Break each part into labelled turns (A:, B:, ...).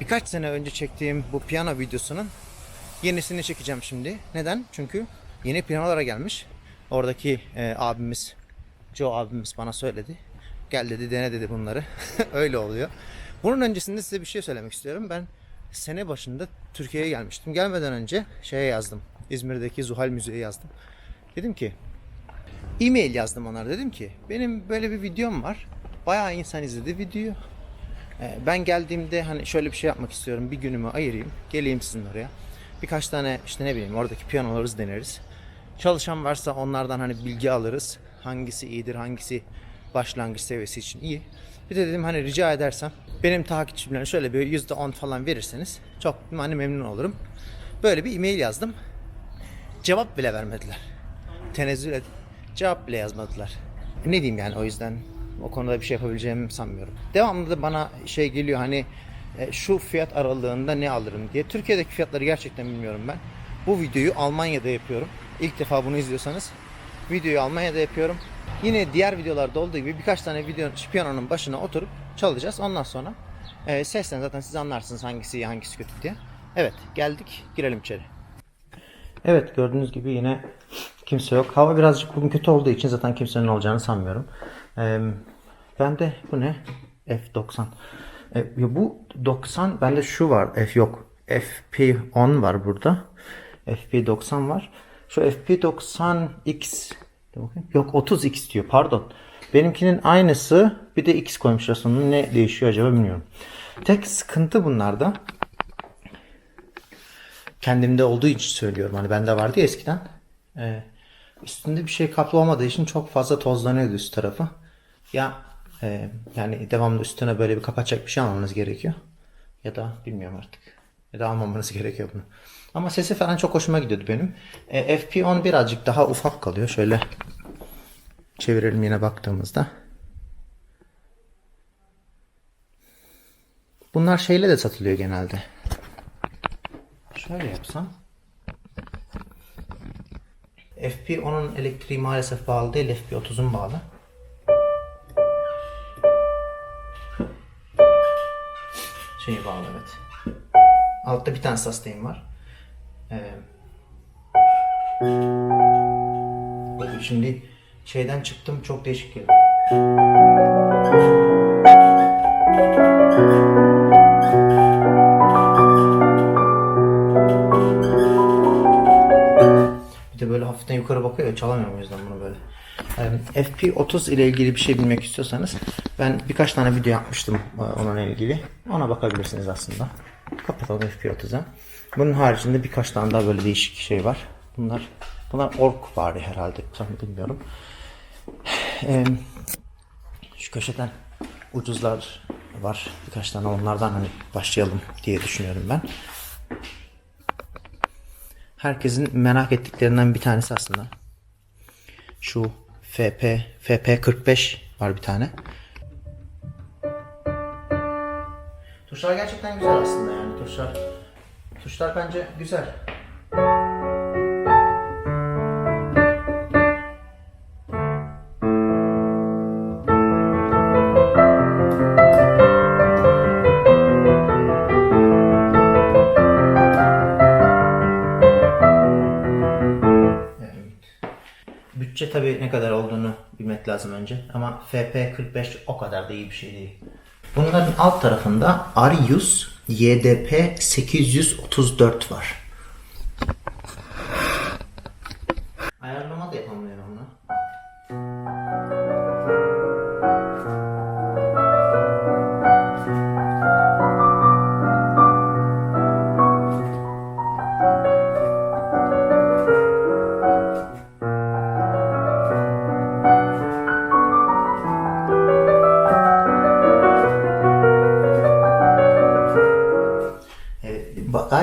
A: Birkaç sene önce çektiğim bu piyano videosunun yenisini çekeceğim şimdi. Neden? Çünkü yeni piyanolara gelmiş. Oradaki e, abimiz, Joe abimiz bana söyledi. Gel dedi dene dedi bunları. Öyle oluyor. Bunun öncesinde size bir şey söylemek istiyorum. Ben sene başında Türkiye'ye gelmiştim. Gelmeden önce şeye yazdım. İzmir'deki Zuhal Müziği'ye yazdım. Dedim ki e-mail yazdım onlara. Dedim ki benim böyle bir videom var. Bayağı insan izledi videoyu. Ee, Ben geldiğimde hani şöyle bir şey yapmak istiyorum. Bir günümü ayırayım. Geleyim sizin oraya. Birkaç tane işte ne bileyim oradaki piyanoları deneriz. Çalışan varsa onlardan hani bilgi alırız. Hangisi iyidir, hangisi başlangıç seviyesi için iyi. Bir de dedim hani rica edersem benim takipçilerime şöyle bir %10 falan verirseniz çok hani memnun olurum. Böyle bir e-mail yazdım. Cevap bile vermediler. Tenezzül et. Cevap bile yazmadılar. Ne diyeyim yani o yüzden o konuda bir şey yapabileceğimi sanmıyorum. Devamlı da bana şey geliyor hani e, şu fiyat aralığında ne alırım diye. Türkiye'deki fiyatları gerçekten bilmiyorum ben. Bu videoyu Almanya'da yapıyorum. İlk defa bunu izliyorsanız videoyu Almanya'da yapıyorum. Yine diğer videolarda olduğu gibi birkaç tane video piyanonun başına oturup çalacağız. Ondan sonra e, sesten zaten siz anlarsınız hangisi iyi hangisi kötü diye. Evet geldik girelim içeri. Evet gördüğünüz gibi yine kimse yok. Hava birazcık bugün kötü olduğu için zaten kimsenin olacağını sanmıyorum. Ben de bu ne? F90. Ee, bu 90 bende şu var. F yok. FP10 var burada. FP90 var. Şu FP90X Dur bakayım. yok 30X diyor pardon. Benimkinin aynısı bir de X koymuşlar sonuna ne değişiyor acaba bilmiyorum. Tek sıkıntı bunlarda kendimde olduğu için söylüyorum. Hani bende vardı ya eskiden. Ee, üstünde bir şey kaplı olmadığı için çok fazla tozlanıyordu üst tarafı. Ya e, yani devamlı üstüne böyle bir kapatacak bir şey almanız gerekiyor. Ya da bilmiyorum artık. Ya da almamanız gerekiyor bunu. Ama sesi falan çok hoşuma gidiyordu benim. E, FP10 birazcık daha ufak kalıyor. Şöyle çevirelim yine baktığımızda. Bunlar şeyle de satılıyor genelde. Şöyle yapsam. FP10'un elektriği maalesef bağlı değil. FP30'un bağlı. Şeyi bağlı evet. Altta bir tane sustain var. Ee, şimdi şeyden çıktım çok değişik geldi. Yukarı bakıyor ya çalamıyorum o yüzden bunu böyle. Ee, FP30 ile ilgili bir şey bilmek istiyorsanız ben birkaç tane video yapmıştım e, onunla ilgili. Ona bakabilirsiniz aslında. Kapatalım FP30'a. Bunun haricinde birkaç tane daha böyle değişik şey var. Bunlar bunlar ork var herhalde. Tam bilmiyorum. Şu köşeden ucuzlar var. Birkaç tane onlardan hani başlayalım diye düşünüyorum ben. Herkesin merak ettiklerinden bir tanesi aslında. Şu FP, FP45 var bir tane. Tuşlar gerçekten güzel aslında yani tuşlar. Tuşlar bence güzel. Bütçe tabii ne kadar olduğunu bilmek lazım önce. Ama FP45 o kadar da iyi bir şey değil. Bunların alt tarafında Arius YDP 834 var.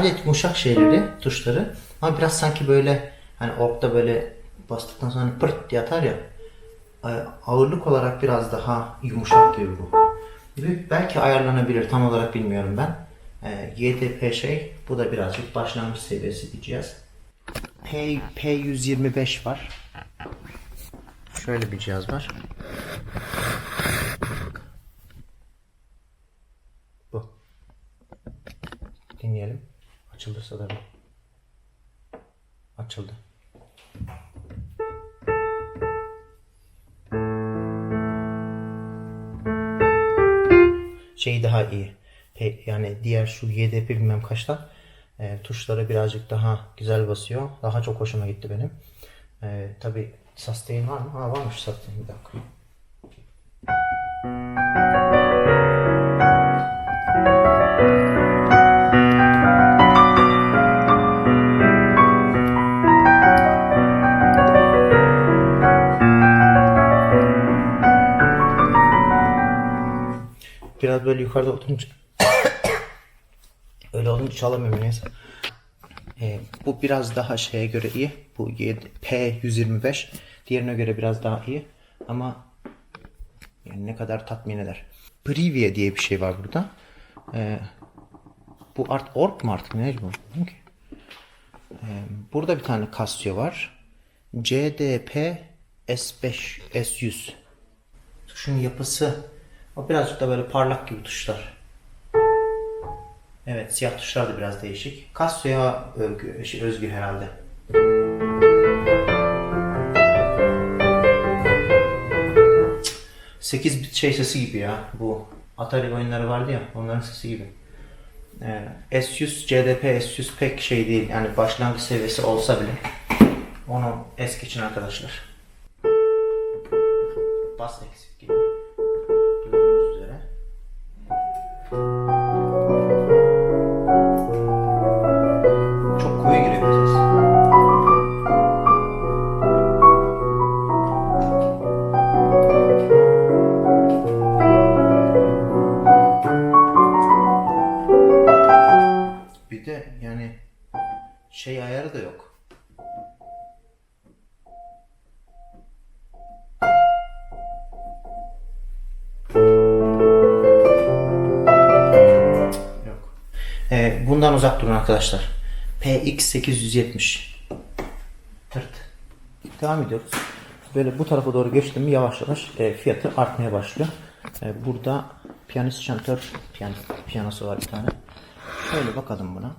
A: Gayet yumuşak şeyleri, tuşları. Ama biraz sanki böyle hani orkta böyle bastıktan sonra hani pırt diye atar ya. Ağırlık olarak biraz daha yumuşak gibi bu. Belki ayarlanabilir tam olarak bilmiyorum ben. E, şey bu da birazcık başlangıç seviyesi bir cihaz. P, P125 var. Şöyle bir cihaz var. Bu. dinleyelim. Açılırsa da bir. Açıldı. Şey daha iyi. Yani diğer şu YDP bilmem kaçta e, tuşları birazcık daha güzel basıyor. Daha çok hoşuma gitti benim. E, Tabi sustain var mı? Ha varmış sustain bir dakika. Biraz böyle yukarıda oturunca öyle olunca çalamıyorum neyse. Ee, bu biraz daha şeye göre iyi. Bu Y- P125 diğerine göre biraz daha iyi. Ama yani ne kadar tatmin eder. Privia diye bir şey var burada. Ee, bu art org mu artık ne bu? Ee, burada bir tane Casio var. CDP S5 S100 Tuşun yapısı o birazcık da böyle parlak gibi tuşlar. Evet siyah tuşlar da biraz değişik. Casio'ya özgü, şey, özgü herhalde. Cık, 8 bit şey sesi gibi ya bu Atari oyunları vardı ya onların sesi gibi. Ee, S100 CDP S100 pek şey değil yani başlangıç seviyesi olsa bile onu es geçin arkadaşlar. Bas eksik Çok arkadaşlar. PX870. Tırt. Devam ediyoruz. Böyle bu tarafa doğru geçtim mi yavaş yavaş e, fiyatı artmaya başlıyor. E, burada piyanist şantör piyan, piyanosu var bir tane. Şöyle bakalım buna.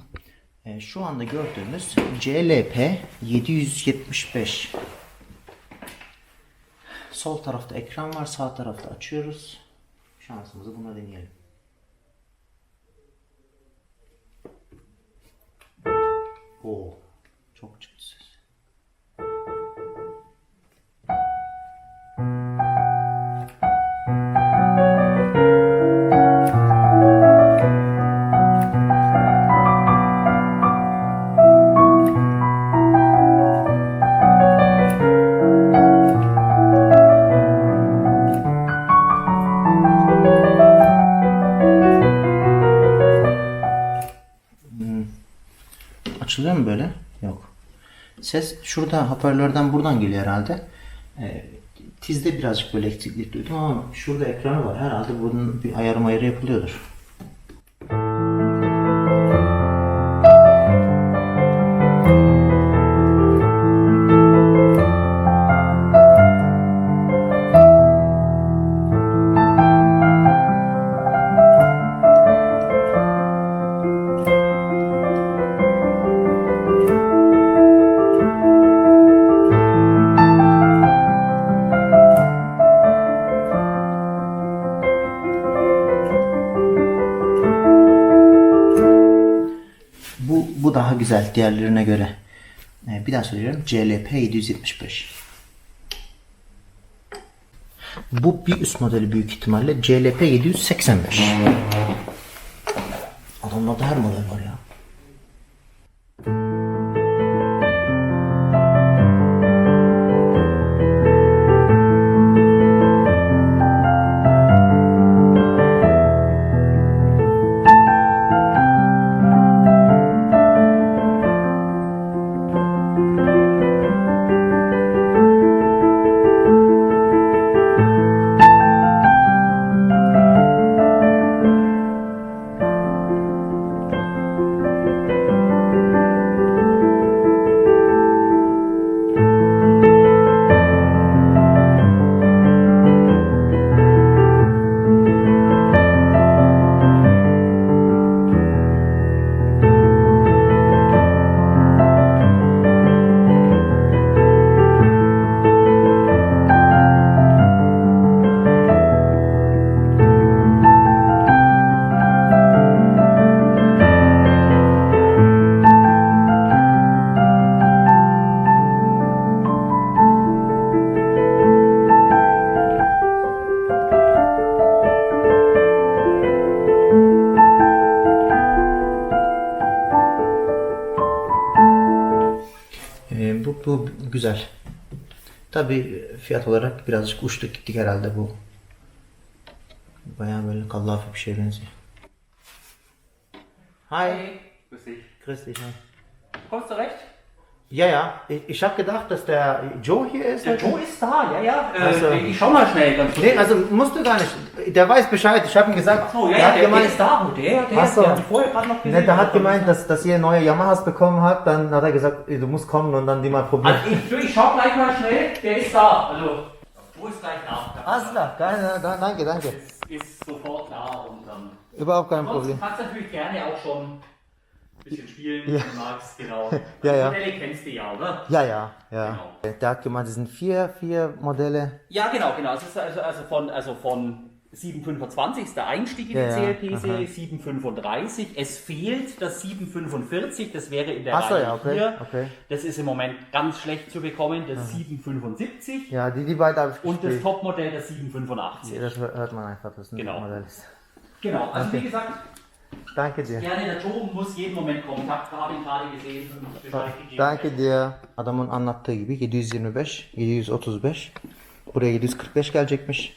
A: E, şu anda gördüğümüz CLP 775. Sol tarafta ekran var, sağ tarafta açıyoruz. Şansımızı buna deneyelim. 5 족적 şurada hoparlörden buradan geliyor herhalde. Ee, tizde birazcık böyle eksiklik duydum ama şurada ekranı var. Herhalde bunun bir ayarı ayarı yapılıyordur. Güzel diğerlerine göre. Ee, bir daha söylüyorum. CLP 775. Bu bir üst modeli büyük ihtimalle CLP 785. Adamlarda her model var ya. Güzel. Tabi fiyat olarak birazcık uçtuk gittik herhalde bu. Bayağı böyle kallafi bir şeye benziyor. Hi.
B: Grüß dich.
A: Grüß dich. hi.
B: Kommst du recht?
A: Ja, ja. Ich, ich habe gedacht, dass der Joe hier ist.
B: Der Joe ist da, ja, ja. Äh,
A: Also-
B: ich schau mal schnell ganz kurz.
A: Nee, also musst du gar nicht. Der weiß Bescheid. Ich habe ihm gesagt,
B: Oh, ja,
A: der
B: ja,
A: hat
B: der, der
A: gemeint,
B: ist da. Der? Der,
A: Ach so.
B: der hat vorher gerade noch gesehen.
A: ne, der hat gemeint, dass, dass ihr neue Yamahas bekommen habt. Dann hat er gesagt, du musst kommen und dann die mal probieren.
B: Also ich, ich schau gleich mal schnell. Der ist da. Also, Joe ist gleich da.
A: Alles klar. Geil, da- danke, danke.
B: Ist, ist sofort da und dann.
A: Überhaupt kein
B: Sonst
A: Problem.
B: kannst natürlich gerne auch schon bisschen spielen,
A: Ja.
B: magst, genau.
A: Ja, ja.
B: Die Modelle kennst du ja, oder?
A: Ja, ja, ja. Der hat gemeint, es sind vier, vier Modelle.
B: Ja, genau, genau. Ist also, also von, also von 725 ist der Einstieg in
A: Ja,
B: die
A: ja,
B: CLP-Serie, 735. Es fehlt das 745, das wäre in der
A: Ach so,
B: Reihe
A: ja, okay,
B: hier.
A: okay.
B: Das ist im Moment ganz schlecht zu bekommen, das 775
A: Ja, die, die beiden habe ich
B: und das
A: gespielt.
B: Topmodell das 785.
A: Das hört man einfach, das ein
B: Genau.
A: Modell ist.
B: Genau, also wie gesagt,
A: Danke dir.
B: gerne der Joe muss jeden Moment kommen. Ich habe ihn gerade gesehen.
A: Danke dir. Adamın anlattığı gibi 725, 735. Buraya 745 gelecekmiş.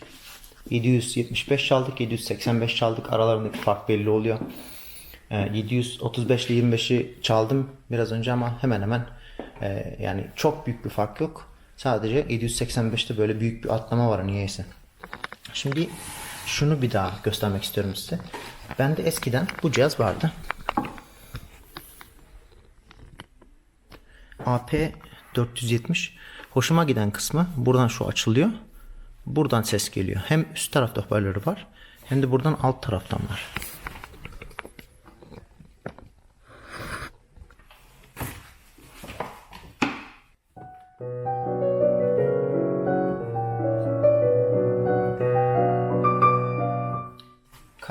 A: 775 çaldık, 785 çaldık. Aralarındaki fark belli oluyor. Ee, 735 ile 25'i çaldım biraz önce ama hemen hemen e, yani çok büyük bir fark yok. Sadece 785'te böyle büyük bir atlama var niyeyse. Şimdi şunu bir daha göstermek istiyorum size. Bende eskiden bu cihaz vardı. AP 470 hoşuma giden kısmı buradan şu açılıyor. Buradan ses geliyor. Hem üst tarafta hoparlörü var hem de buradan alt taraftan var.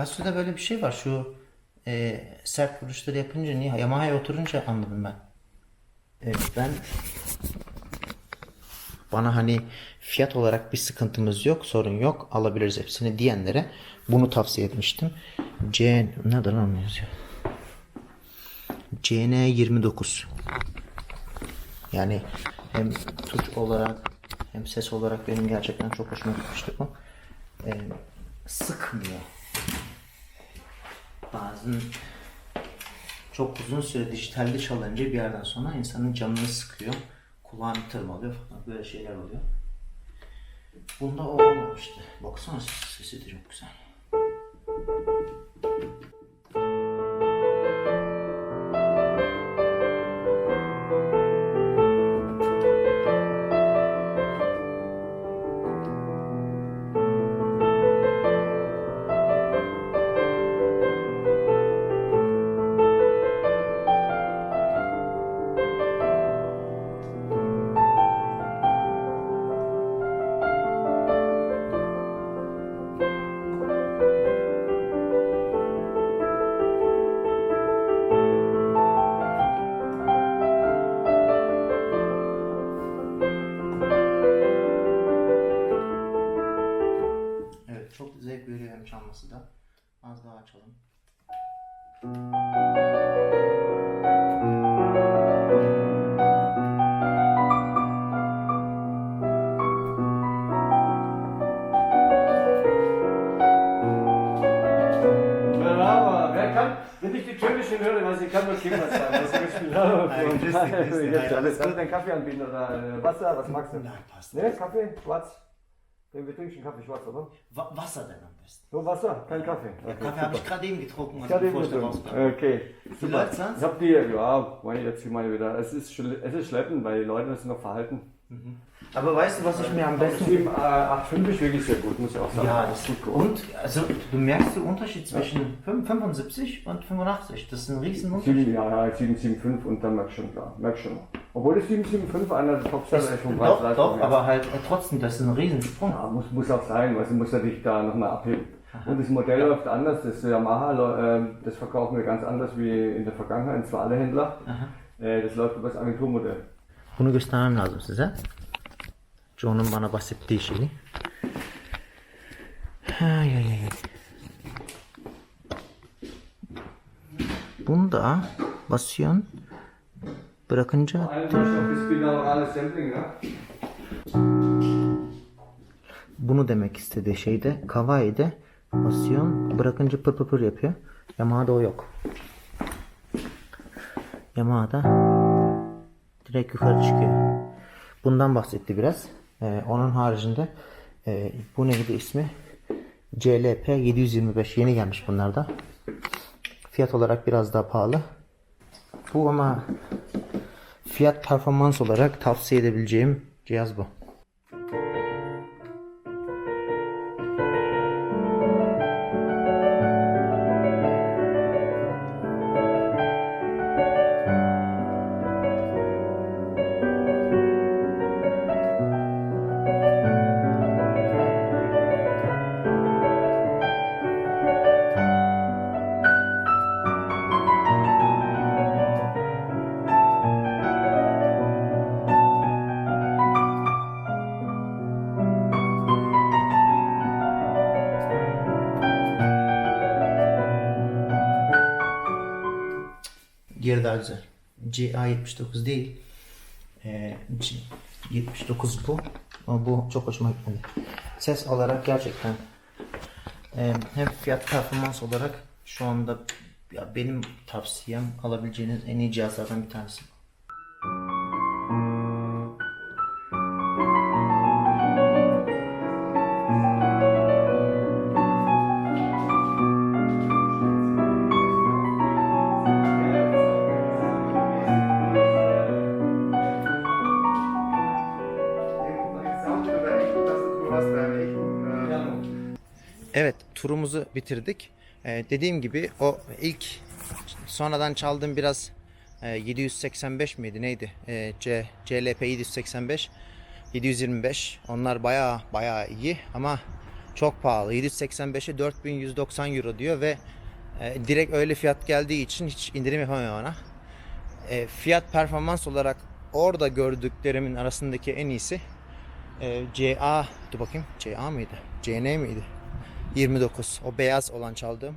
A: Casio'da böyle bir şey var. Şu e, sert vuruşları yapınca niye Yamaha'ya oturunca anladım ben. E, ben bana hani fiyat olarak bir sıkıntımız yok, sorun yok, alabiliriz hepsini diyenlere bunu tavsiye etmiştim. C lan onu yazıyor? CN29 yani hem tuş olarak hem ses olarak benim gerçekten çok hoşuma gitmişti bu. E, sıkmıyor. Bazen çok uzun süre dijitalde çalınca bir yerden sonra insanın canını sıkıyor. Kulağını tırmalıyor falan böyle şeyler oluyor. Bunda olmamıştı. Baksana sesi de çok güzel.
C: Kann nur Kinder sein. Was ich gespielt habe.
A: Nein,
C: alles gut, einen Kaffee anbieten oder äh, Wasser, was magst du?
A: Nein, passt.
C: Ne, Kaffee, schwarz. Wir wir trinken Kaffee schwarz, oder?
A: Wa- Wasser denn am besten.
C: Nur Wasser, kein Kaffee. Okay,
A: Kaffee habe ich gerade eben getrunken, als
C: Ich
A: bevor ich da rauskam.
C: Okay.
A: Sonst?
C: Ich hab die, ja, meine jetzt hier mal wieder. Es ist, es ist schleppend, weil die Leute das noch verhalten.
A: Aber weißt du, was ich mir am besten
C: 7, äh, 8,5 ist wirklich sehr gut, muss ich auch sagen.
A: Ja, das ist gut. Und also du merkst den Unterschied zwischen 5 75 und 85. Das ist ein riesen Unterschied.
C: 7, ja, ja, 775 und dann merkst du schon, klar, merkst schon. Obwohl das 775 einer der Top-Seller ist vom
A: Doch,
C: Preis-Leistung
A: doch, aber halt äh, trotzdem, das ist ein Riesensprung.
C: Ja, muss, muss auch sein, weil sie muss ja dich da nochmal abheben. Und das Modell läuft anders. Das Yamaha, äh, das verkaufen wir ganz anders wie in der Vergangenheit, zwar alle Händler. Äh, das läuft über das Agenturmodell.
A: Bunu göstermem lazım size. John'un bana bahsettiği şeyi. Ay, ay, ay. Bunda basıyorsun. Bırakınca bunu demek istediği şeyde Kawaii'de basıyorsun bırakınca pır pır pır yapıyor. Yamaha'da o yok. Yamaha'da direkt yukarı çıkıyor. Bundan bahsetti biraz. Ee, onun haricinde e, bu neydi ismi? CLP 725 yeni gelmiş bunlarda. Fiyat olarak biraz daha pahalı. Bu ama fiyat performans olarak tavsiye edebileceğim cihaz bu. Diğeri daha güzel. CA79 değil. Ee, C79 bu. Ama bu çok hoşuma gitmedi. Ses olarak gerçekten e, hem fiyat performans olarak şu anda ya benim tavsiyem alabileceğiniz en iyi cihazlardan bir tanesi. Evet turumuzu bitirdik. Ee, dediğim gibi o ilk sonradan çaldığım biraz e, 785 miydi neydi? Ee, C, CLP 785 725 onlar baya baya iyi ama çok pahalı. 785'e 4190 euro diyor ve e, direkt öyle fiyat geldiği için hiç indirim yapamıyorum ona. E, fiyat performans olarak orada gördüklerimin arasındaki en iyisi e, CA dur bakayım CA mıydı? CN miydi? 29 o beyaz olan çaldığım.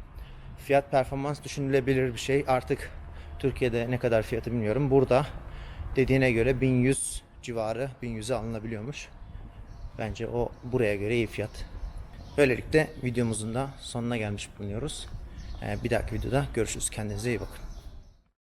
A: Fiyat performans düşünülebilir bir şey. Artık Türkiye'de ne kadar fiyatı bilmiyorum. Burada dediğine göre 1100 civarı 1100'e alınabiliyormuş. Bence o buraya göre iyi fiyat. Böylelikle videomuzun da sonuna gelmiş bulunuyoruz. Ee, bir dahaki videoda görüşürüz. Kendinize iyi bakın.